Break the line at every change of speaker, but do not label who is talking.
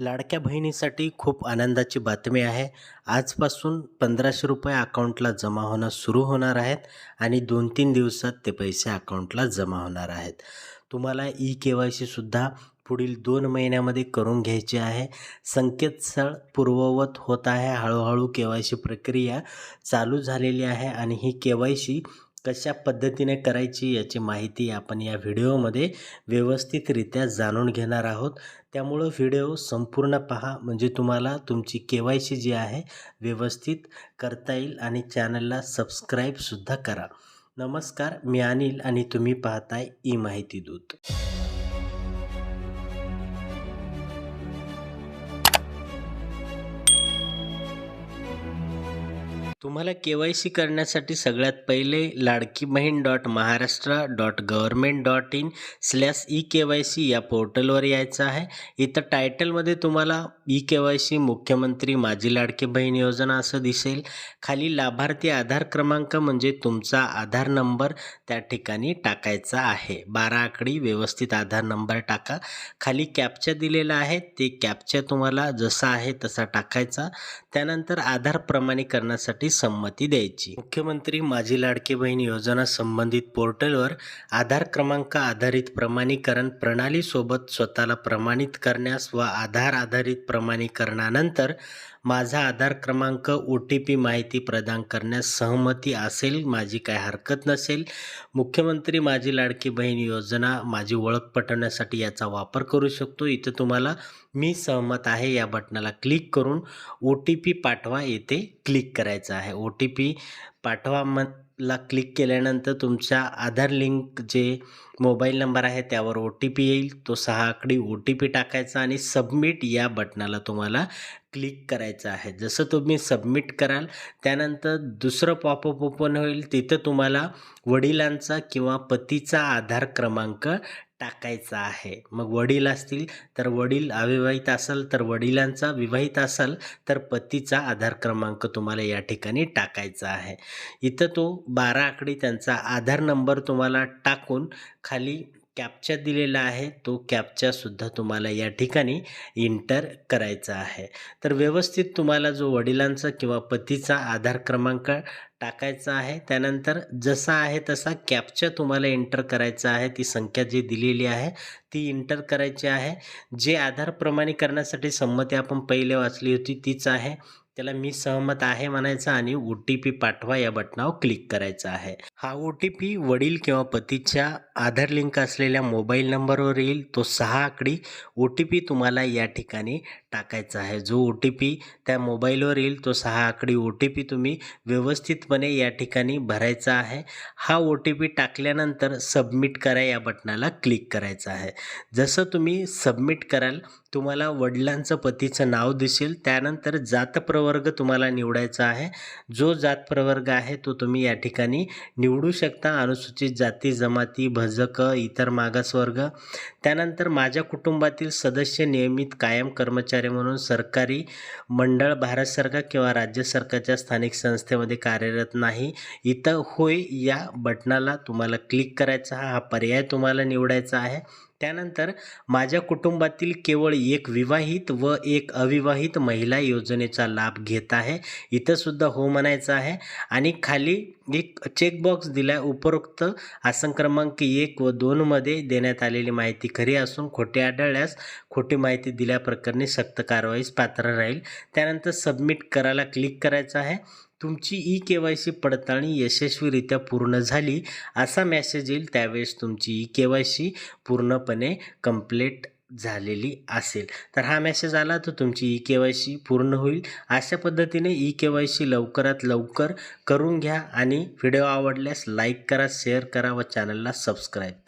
लाडक्या बहिणीसाठी खूप आनंदाची बातमी आहे. आजपासून पंधराशे रुपये अकाउंटला जमा होणं सुरू होणार आहेत आणि दोन तीन दिवसात ते पैसे अकाउंटला जमा होणार आहेत. तुम्हाला ई के वाय सीसुद्धा पुढील दोन महिन्यामध्ये करून घ्यायची आहे. संकेतस्थळ पूर्ववत होत आहे. हळूहळू के वाय सी प्रक्रिया चालू झालेली आहे आणि ही के वाय सी कशा पद्धतीने करायची याची माहिती आपण या व्हिडिओमध्ये व्यवस्थितरित्या जाणून घेणार आहोत. त्यामुळं व्हिडिओ संपूर्ण पहा. म्हणजे तुम्हाला तुमची के वाय सी जी आहे व्यवस्थित करता येईल आणि चॅनलला सबस्क्राईबसुद्धा करा. नमस्कार मी अनिल आणि तुम्ही पाहताय ई माहिती दूत. तुम्हाला के वाय सी करण्यासाठी सगळ्यात पहिले Ladki Bahin dot Maharashtra dot government dot in slash E K Y C या पोर्टलवर यायचं आहे. इथं टायटलमध्ये तुम्हाला ई के वाय सी मुख्यमंत्री माझी लाडकी बहीण योजना असं दिसेल. खाली लाभार्थी आधार क्रमांक म्हणजे तुमचा आधार नंबर त्या ठिकाणी टाकायचा आहे. बारा आकडी व्यवस्थित आधार नंबर टाका. खाली कॅप्चा दिलेला आहे. ते कॅप्चा तुम्हाला जसा आहे तसा टाकायचा. त्यानंतर आधार प्रमाणीकरणासाठी संमती द्यायची. मुख्यमंत्री माझी लाडकी बहीण योजना संबंधित पोर्टलवर आधार क्रमांक आधारित प्रमाणीकरण प्रणालीसोबत स्वतःला प्रमाणित करण्यास व आधार आधारित प्रमाणीकरणानंतर माझा आधार क्रमांक ओ टी पी माहिती प्रदान करण्यास सहमती असेल माझी काय हरकत नसेल मुख्यमंत्री माझी लाडकी बहीण योजना माझी ओळख पटवण्यासाठी याचा वापर करू शकतो. इथं तुम्हाला मी सहमत आहे या बटनाला क्लिक करून ओ टी पी पाठवा येथे क्लिक करायचं आहे. ओ टी पी पाठवा म ला क्लिक केल्यानंतर तुमच्या आधार लिंक जे मोबाईल नंबर आहे त्यावर ओ टी पी येईल. तो सहा आकडी ओ टी पी टाकायचा आणि सबमिट या बटनाला तुम्हाला क्लिक करायचं आहे. जसं तुम्ही सबमिट कराल त्यानंतर दुसरं पॉपअप ओपन होईल. तिथं तुम्हाला वडिलांचा किंवा पतीचा आधार क्रमांक टाकायचा आहे. मग वडील असतील तर वडील अविवाहित असाल तर वडिलांचा विवाहित असाल तर पतीचा आधार क्रमांक तुम्हाला या ठिकाणी टाकायचा आहे. इथं तो बारा आकडी त्यांचा आधार नंबर तुम्हाला टाकून खाली कॅपचा दिलेला आहे तो कॅपचासुद्धा तुम्हाला या ठिकाणी इंटर करायचा आहे. तर व्यवस्थित तुम्हाला जो वडिलांचा किंवा पतीचा आधार क्रमांक टाकायचा आहे त्यानंतर जसा आहे तसा कॅपचा तुम्हाला एंटर करायचा आहे ती संख्या जी दिलेली आहे ती इंटर करायची आहे. जे आधार प्रमाणीकरणासाठी संमती आपण पहिले वाचली होती तीच आहे. त्याला मी सहमत आहे म्हणायचं आणि ओ टी पी पाठवा या बटनावर क्लिक करायचं आहे. हा ओ टी पी वडील किंवा पतीच्या आधार लिंक असलेल्या मोबाईल नंबरवर येईल तो सहा आकडी ओ टी पी तुम्हाला या ठिकाणी टाकायचा आहे. जो ओ टी पी त्या मोबाईलवर येईल तो सहा आकडी ओ टी पी तुम्ही व्यवस्थितपणे या ठिकाणी भरायचा आहे. हा ओ टी पी टाकल्यानंतर सबमिट करा या बटनाला क्लिक करायचं आहे. जसं तुम्ही सबमिट कराल तुम्हाला वडिलांचं पतीचं नाव दिसेल त्यानंतर जात प्रवर्ग तुम्हाला निवडायचा आहे. जो जात प्रवर्ग आहे तो तुम्ही या ठिकाणी निवडू शकता. अनुसूचित जाती जमाती भजक इतर मागासवर्ग. त्यानंतर माझ्या कुटुंबातील सदस्य नियमित कायम कर्मचारी म्हणून सरकारी मंडळ भारत सरकार किंवा राज्य सरकारच्या स्थानिक संस्थेमध्ये कार्यरत नाही. इथं होय या बटनाला तुम्हाला क्लिक करायचा हा पर्याय तुम्हाला निवडायचा आहे. त्यानंतर माझ्या कुटुंबातील केवळ एक विवाहित व एक अविवाहित महिला योजनेचा लाभ घेत आहे. इथंसुद्धा हो म्हणायचं आहे. आणि खाली एक चेकबॉक्स दिला उपरोक्त आसन क्रमांक एक व दोनमध्ये देण्यात आलेली माहिती खरी असून खोटी आढळल्यास खोटी माहिती दिल्याप्रकरणी सक्त कारवाईस पात्र राहील. त्यानंतर सबमिट करायला क्लिक करायचं आहे. तुमची ई के वाय सी पडताळणी यशस्वीरित्या पूर्ण झाली असा मेसेज येईल. त्यावेळेस तुमची ई के वाय सी पूर्णपणे कंप्लीट झालेली असेल. तर हा मेसेज आला तर तुमची ई के वाय सी पूर्ण होईल. अशा पद्धतीने ई के वाय सी लवकरात लवकर करून घ्या आणि व्हिडिओ आवडल्यास लाईक करा शेअर करा व चॅनलला सबस्क्राईब करा.